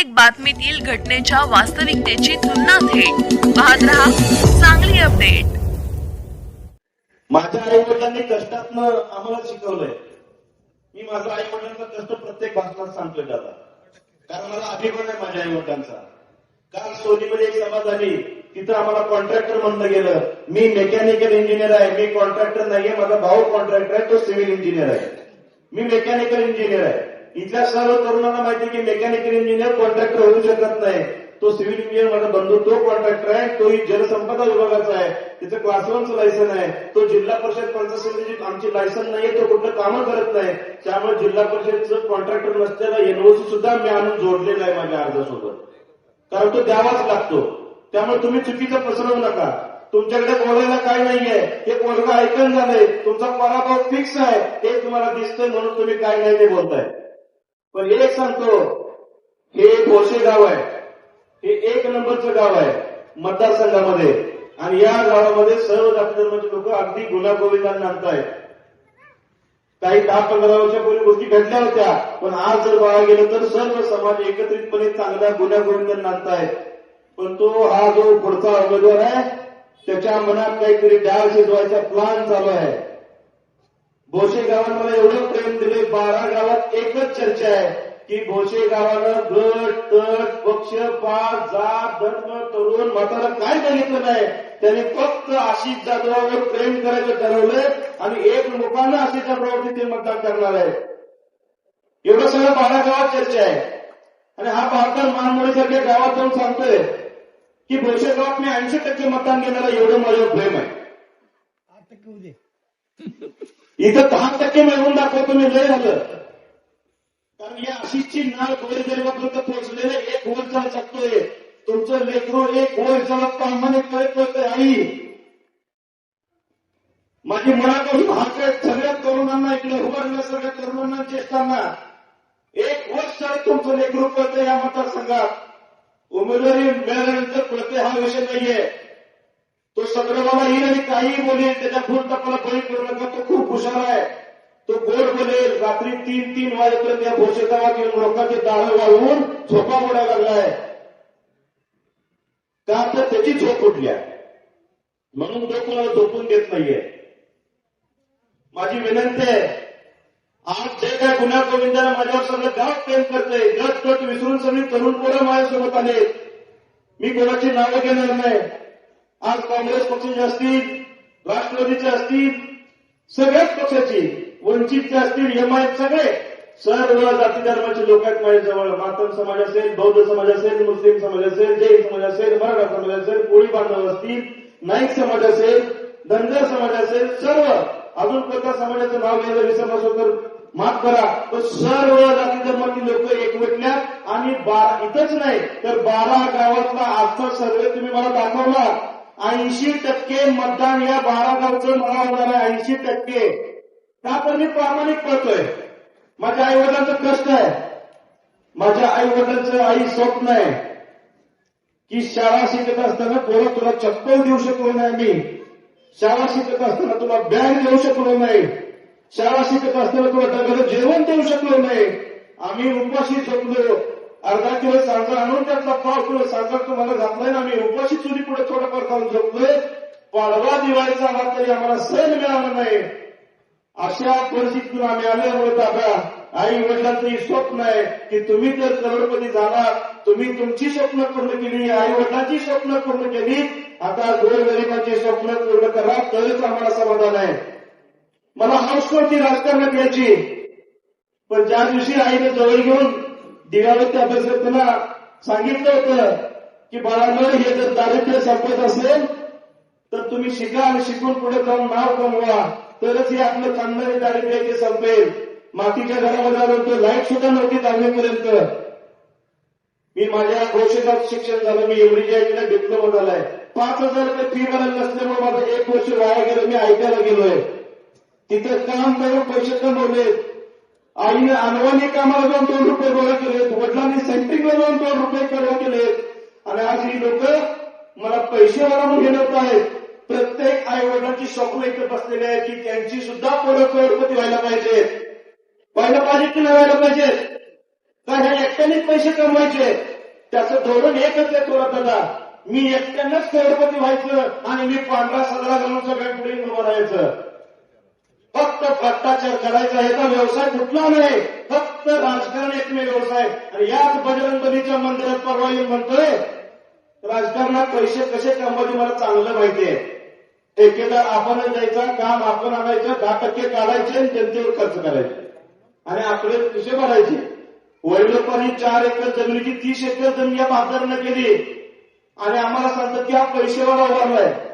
प्रत्येक बातमीतील घटनेच्या वास्तविकतेची तुलना थेट. पाहत राहा चांगली अपडेट. माझ्या आई वडिलांनी कष्टातनं आम्हाला शिकवलंय. मी माझ्या आई वडिलांचा कष्ट प्रत्येक भाषणात सांगतोय दादा. कारण मला अभिमान आहे माझ्या आई वडिलांचा काल सोनीमध्ये एक सभा झाली. तिथं आम्हाला कॉन्ट्रॅक्टर म्हणलं गेलं. मी मेकॅनिकल इंजिनियर आहे. मी कॉन्ट्रॅक्टर नाहीये. माझा भाऊ कॉन्ट्रॅक्टर आहे. तो सिव्हिल इंजिनियर आहे. मी मेकॅनिकल इंजिनियर आहे. इथल्या सर्व तरुणांना माहिती की मेकॅनिकल इंजिनियर कॉन्ट्रॅक्टर होऊ शकत नाही. तो सिव्हिल इंजिनियर माझा बंधू तो कॉन्ट्रॅक्टर आहे तोही जलसंपदा विभागाचा आहे. त्याचं क्लासरूमचं लायसन आहे. तो जिल्हा परिषद पंचायत समितीची आमची लायसन नाहीये तो कुठलं कामं करत नाही. त्यामुळे जिल्हा परिषदचं कॉन्ट्रॅक्टर नसलेला एनओसी सुद्धा मी आणून जोडलेला आहे माझ्या अर्जासोबत. कारण तो द्यावाच लागतो. त्यामुळे तुम्ही चुकीचं पसरवू नका. तुमच्याकडे बोलायला काय नाहीये. हे पोरगा ऐकून झालंय. तुमचा पराभव फिक्स आहे. हे तुम्हाला दिसतंय म्हणून तुम्ही काय नाही ते बोलताय. पण एक सांगतो हे भोसे गाव आहे. हे एक नंबरचं गाव आहे मतदारसंघामध्ये. आणि या गावामध्ये सर्व जाती धर्माचे लोक अगदी गुन्हा आणतायत. काही दहा पंधरा वर्षापूर्वी गोष्टी घडल्या होत्या पण आज जर बघायला गेलं तर सर्व समाज एकत्रितपणे चांगल्या गुन्हा गोविंदन आणतायत. पण तो हा जो पुढचा उमेदवार आहे त्याच्या मनात काहीतरी डाळ शिजवायचा प्लान चालू आहे. भोसे गावात मला एवढं प्रेम दिले बारा गावात एकच चर्चा आहे की भोसे गावानं गट तट पक्ष पाच जात धर्म तरुण म्हातारा काय सांगितलं नाही. त्यांनी फक्त आशिष जाधवावर प्रेम करायचं ठरवलंय आणि एक लोकांना आशिष जाधवावरती ते मतदान करणार आहे. एवढं सगळं बारा गावात चर्चा आहे. आणि हा भारतात मानमोडीसारख्या गावात जाऊन सांगतोय की भोसे गावात मी ऐंशी टक्के मतदान घेणारा एवढं माझ्यावर प्रेम आहे. आठ टक्के इथं दहा टक्के मिळवून दाखवतो मी लय झालं. कारण या अशीची नाळ गोरगरिबापर्यंत पोहोचलेले एक गोल चालू शकतोय. तुमचं लेकरू एक गोल चालत प्रामाणिकपणे करतोय आई. माझी मुलाकडून हात सगळ्या तरुणांना इकडे उभारल्या सगळ्या तरुणांना ज्येष्ठांना एक वर्ष तुमचं लेकरू कळतं या मतदारसंघात. उमेदवारी मिळाल्यानंतर कळते हा विषय नाहीये. तो संग्रमाला येईल आणि काहीही बोलेल त्याच्या फुल टप्पाला बळी करू नका. तो खूप हुशार आहे. तो गोड बोलेल. रात्री तीन तीन वाजेपर्यंत या भोसेगावात येऊन लोकांचे दाळ वाळवून झोपा मोडायला लागलाय. का तर त्याची झोप उठली आहे. म्हणून तो कोणाला झोपून देत नाहीये. माझी विनंती आहे आज जे काय गुन्हा गोविंदाला माझ्यावर सगळं गाव प्रेम करते गट गट विसरून सगळी तरुण पोरं माझ्यासोबत आले मी कोणाची नावं घेणार नाही. आज काँग्रेस पक्षाचे असतील राष्ट्रवादीचे असतील सगळ्याच पक्षाची वंचितचे असतील एम आय सगळे सर्व जाती धर्माचे लोक आहेत माझ्याजवळ. मातम समाज असेल बौद्ध समाज असेल मुस्लिम समाज असेल जैन समाज असेल मराठा समाज असेल कोळी बांधव असतील नाईक समाज असेल धनगर समाज असेल सर्व. अजून कोणत्या समाजाचं नाव घ्यायला विसरलं असेल तर माफ करा. पण सर्व जाती धर्मातील लोक एकवटल्या आणि बारा इथंच नाही तर बारा गावातला आजचा सर्वे तुम्ही मला दाखवला. ऐंशी टक्के मतदान या बारागावचं मला होणार आहे ऐंशी टक्के. का तर मी प्रामाणिक करतोय. माझ्या आई वडिलांचं कष्ट आहे. माझ्या आई वडिलांचं आई स्वप्न आहे की शाळा शिकत असताना पोरं तुला चप्पल देऊ शकलो नाही मी. शाळा शिकत असताना तुला बॅग देऊ शकलो नाही. शाळा शिकत असताना तुला डब्याला जेवण देऊ शकलो नाही. आम्ही उपाशी झोपलो. अर्धा किलो सांजा आणून त्यातला पाव किलो सांजा तुम्हाला घातलाय ना आम्ही उपाशी चुली पुढे थोडंफार खाऊन झोपलोय. पाडवा दिवाळीचा आला तरी आम्हाला सण मिळाला नाही. अशा परिस्थितीतून आम्ही आल्यामुळे दादा आई वडिलांचं स्वप्न आहे की तुम्ही जर करोडपती झाला तुम्ही तुमची स्वप्न पूर्ण केली आई वडिलांची स्वप्न पूर्ण केली आता गोरगरिबांची स्वप्न पूर्ण करा तरच आम्हाला समाधान आहे. मला हौस होती राजकारणात पण ज्या दिवशी आईने जवळ घेऊन दिव्यावरती अभ्यास सांगितलं होतं की बाळांनो हे जर दारिद्र्य संपत असेल तर तुम्ही शिका आणि शिकून पुढे जाऊन नाव कमवा. तरच हे आपलं चांगलं दारिद्र्य ते संपेल. मातीच्या घरामध्ये आलो होतो लाइट सुद्धा नव्हती दहावीपर्यंत. मी माझ्या घोषणात शिक्षण झालं मी एवढी आयटीला डिप्लोमा झालाय. पाच हजार रुपये फी भरायला नसल्यामुळे माझं एक वर्ष वाया गेलं मी ऐकायला गेलोय. तिथं काम करून पैसे कमवले आईने अनवाने कामाला जाऊन दोन रुपये गोळा केलेत वडिलांनी सेंट्रिंगला जाऊन दोन रुपये गोळा केलेत आणि आज ही लोक मला पैसे म्हणून घेणत आहेत प्रत्येक आई वडिलांची स्वप्न इथे बसलेली आहे की त्यांची सुद्धा पोरं करोडपती व्हायला पाहिजे. व्हायला पाहिजे की नाही व्हायला पाहिजे? तर ह्या एकट्यानेच पैसे कमवायचे. त्याचं धोरण एकच आहे थोडा दादा मी एकट्यानंच करोडपती व्हायचं आणि मी पांढरा सदरा घालून सगळ्या पुढे उभं राहायचं. फक्त भ्रष्टाचार करायचा याचा व्यवसाय कुठला नाही. फक्त राजकारण एकमेव व्यवसाय. आणि याच बजरंगबलीच्या मंदिरात परवा येऊन म्हणतोय राजकारणात पैसे कसे कमवायचे मला चांगलं माहितीये ठेकेदार आपणच द्यायचा काम आपण आणायचं दहा टक्के काढायचे आणि जनतेवर खर्च करायचे. आणि आपले कसे भरायचे. वडिलोपानी चार एकर जमिनीची तीस एकर जमीन या बाजारानं केली. आणि आम्हाला सांगतात की हा पैसेवाला उभारलाय.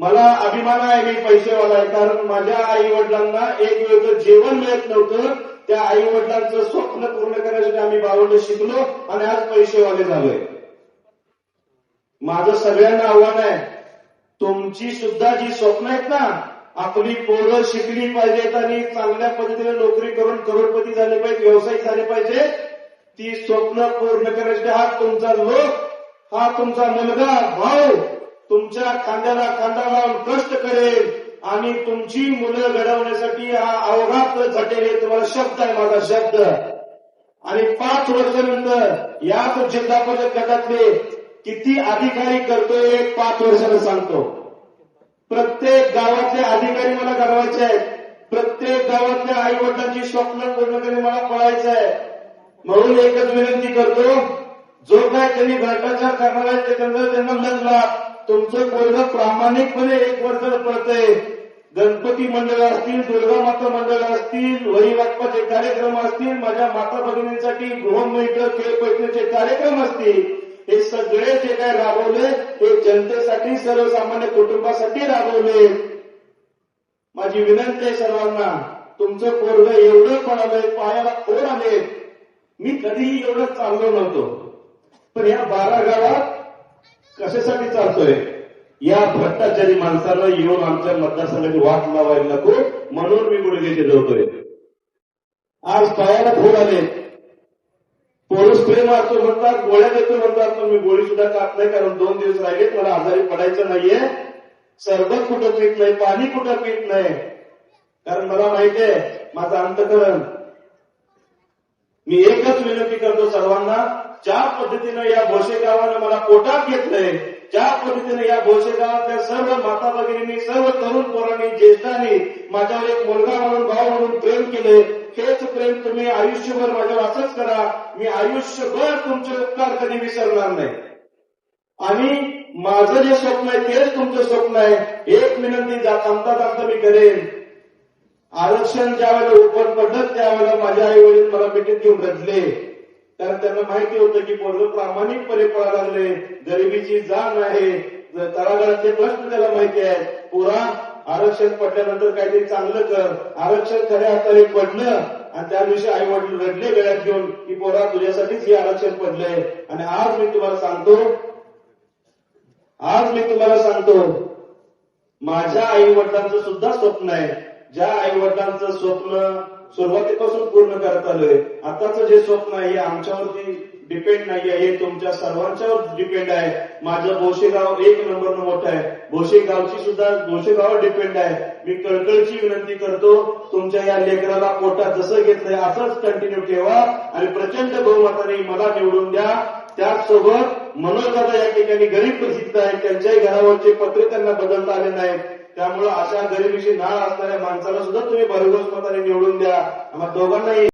मला अभिमान आहे मी पैसेवाला आहे कारण माझ्या आई वडिलांना एक वेळचं जेवण मिळत नव्हतं त्या आई वडिलांचं स्वप्न पूर्ण करण्यासाठी आम्ही बावंड शिकलो आणि आज पैसेवाले झालोय. माझं सगळ्यांना आव्हान आहे तुमची सुद्धा जी स्वप्न आहेत ना आपली पोरं शिकली पाहिजेत आणि चांगल्या पद्धतीने नोकरी करून करोडपती झाले पाहिजे व्यावसायिक झाले पाहिजे ती स्वप्न पूर्ण करण्यासाठी हा तुमचा लोक हा तुमचा मुलगा भाऊ तुमच्या खांद्याला खांदा लावून कष्ट करेल आणि तुमची मुलं घडवण्यासाठी हा अवघात झटेल तुम्हाला शब्द आहे माझा शब्द. आणि पाच वर्षानंतर याच जिल्हा परिषद गटातले किती अधिकारी करतोय पाच वर्षानं सांगतो. प्रत्येक गावातले अधिकारी मला घडवायचे आहेत. प्रत्येक गावातल्या आई वडिलांची स्वप्न पूर्ण करणे मला पळायचं आहे. म्हणून एकच विनंती करतो जो काय त्यांनी भ्रष्टाचार करणार आहे त्याच्यानंतर त्यांना लग्न तुमचं पोरग प्रामाणिकपणे एक वर्ष पडतंय. गणपती मंडळ असतील दुर्गा माता मंडळ असतील वही वाटपाचे कार्यक्रम असतील माझ्या माता भगिनींसाठी गृहमित्र खेळ पैठणीचे कार्यक्रम असतील हे सगळे जे काय राबवले ते जनतेसाठी सर्वसामान्य कुटुंबासाठी राबवले. माझी विनंती आहे सर्वांना तुमचं पोरग एवढं पळालंय पायाला कोण आले मी कधीही एवढं चाललो नव्हतो. पण या बारा गावात कशासाठी चालतोय? या भ्रष्टाचारी माणसाला येऊन आमच्या मतदारसंघाची वाट लावायला नको म्हणून मी गुडघे चिरवतोय आज पायाला फोड आले. पोलीस प्रेम मारतो म्हणतात गोळ्या देतो म्हणतात पण मी गोळी सुद्धा खात नाही कारण दोन दिवस राहिले मला आजारी पडायचं नाहीये. सरबत कुठं पीत नाही पाणी कुठं पीत नाही? कारण मला माहितीये माझं अंतकरण. मी एकच विनंती करतो सर्वांना ज्या पद्धतीनं या भोसे गावानं मला पोटात घेतलंय ज्या पद्धतीनं या भोसे गावातल्या सर्व माता भगिनींनी सर्व तरुण पोरांनी ज्येष्ठांनी माझ्यावर एक मुलगा म्हणून भाव म्हणून प्रेम केले हेच प्रेम तुम्ही आयुष्यभर माझ्यावर असंच करा. मी आयुष्यभर तुमचे उपकार कधी विसरणार नाही. आणि माझं जे स्वप्न आहे तेच तुमचं स्वप्न आहे. एक विनंती थांबता थांबता मी करेन. आरक्षण ज्या वेळेला ओपन पडलं त्यावेळेला माझ्या आई वडील मला मिठीत घेऊन रडले. कारण त्यांना माहिती होतं की पोरग प्रामाणिकपणे पळा लागले गरिबीची जाण आहे. तळागाळातले प्रश्न त्याला माहिती आहे पुरा आरक्षण पडल्यानंतर काहीतरी चांगलं कर. आरक्षण खऱ्या हाताने पडलं आणि त्या दिवशी आई वडील रडले गळ्यात घेऊन की पोरा तुझ्यासाठीच हे आरक्षण पडलंय. आणि आज मी तुम्हाला सांगतो आज मी तुम्हाला सांगतो माझ्या आई वडिलांचं सुद्धा स्वप्न आहे. ज्या आई वडिलांचं स्वप्न सुरुवातीपासून पूर्ण करत आलोय. आताचं जे स्वप्न आहे हे आमच्यावरती डिपेंड नाही आहे हे तुमच्या सर्वांच्यावर डिपेंड आहे. माझं भोशेगाव एक नंबर मोठं आहे. भोशेगावची सुद्धा भोशेगावर डिपेंड आहे. मी कळकळची विनंती करतो तुमच्या या लेकराला पोटात जसं घेतलंय असंच कंटिन्यू ठेवा आणि प्रचंड बहुमताने मला निवडून द्या. त्याचसोबत मनोजदादा या ठिकाणी गरीब प्रसिद्ध आहेत. त्यांच्याही घरावरचे पत्रे त्यांना बदलता आले नाहीत. त्यामुळे अशा गरिबीशी नाळ असणाऱ्या माणसाला सुद्धा तुम्ही भरघोस मताने निवडून द्या. आम्हाला दोघांनाही